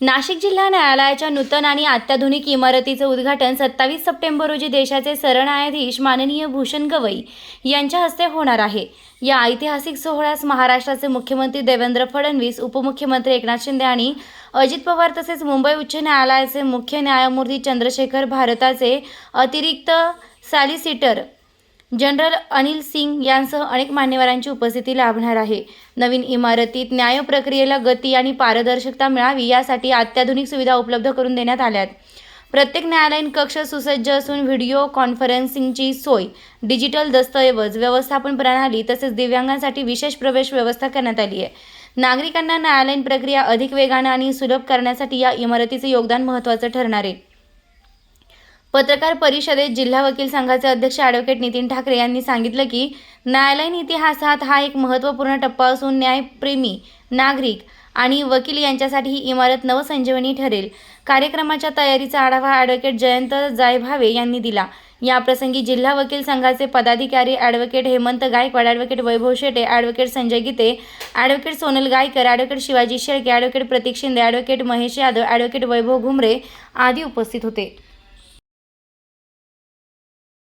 नाशिक जिल्हा न्यायालयाच्या नूतन आणि अत्याधुनिक इमारतीचं उद्घाटन सत्तावीस सप्टेंबर रोजी देशाचे सरन्यायाधीश माननीय भूषण गवई यांच्या हस्ते होणार आहे. या ऐतिहासिक सोहळ्यास महाराष्ट्राचे मुख्यमंत्री देवेंद्र फडणवीस उपमुख्यमंत्री एकनाथ शिंदे आणि अजित पवार तसेच मुंबई उच्च न्यायालयाचे मुख्य न्यायमूर्ती चंद्रशेखर भारताचे अतिरिक्त सॉलिसिटर जनरल अनिल सिंग यांसह अनेक मान्यवरांची उपस्थिती लाभणार आहे. नवीन इमारतीत न्याय प्रक्रियेला गती आणि पारदर्शकता मिळावी यासाठी अत्याधुनिक सुविधा उपलब्ध करून देण्यात आल्यात. प्रत्येक न्यायालयीन कक्ष सुसज्ज असून व्हिडिओ कॉन्फरन्सिंगची सोय डिजिटल दस्तऐवज व्यवस्थापन प्रणाली तसेच दिव्यांगांसाठी विशेष प्रवेश व्यवस्था करण्यात आली आहे. नागरिकांना न्यायालयीन प्रक्रिया अधिक वेगानं आणि सुलभ करण्यासाठी या इमारतीचे योगदान महत्त्वाचं ठरणार आहे. पत्रकार परिषदेत जिल्हा वकील संघाचे अध्यक्ष ॲडव्होकेट नितीन ठाकरे यांनी सांगितलं की न्यायालयीन इतिहासात हा एक महत्त्वपूर्ण टप्पा असून न्यायप्रेमी नागरिक आणि वकील यांच्यासाठी ही इमारत नवसंजीवनी ठरेल. कार्यक्रमाच्या तयारीचा आढावा ॲडव्होकेट जयंत जायभावे यांनी दिला. याप्रसंगी जिल्हा वकील संघाचे पदाधिकारी advocate Hemant Gaikwad advocate Vaibhav Shete advocate Sanjay Gite advocate Sonal Gaikar advocate Shivaji Shelke advocate Pratik Shinde advocate Mahesh Yadav advocate Vaibhav Ghumare आदी उपस्थित होते.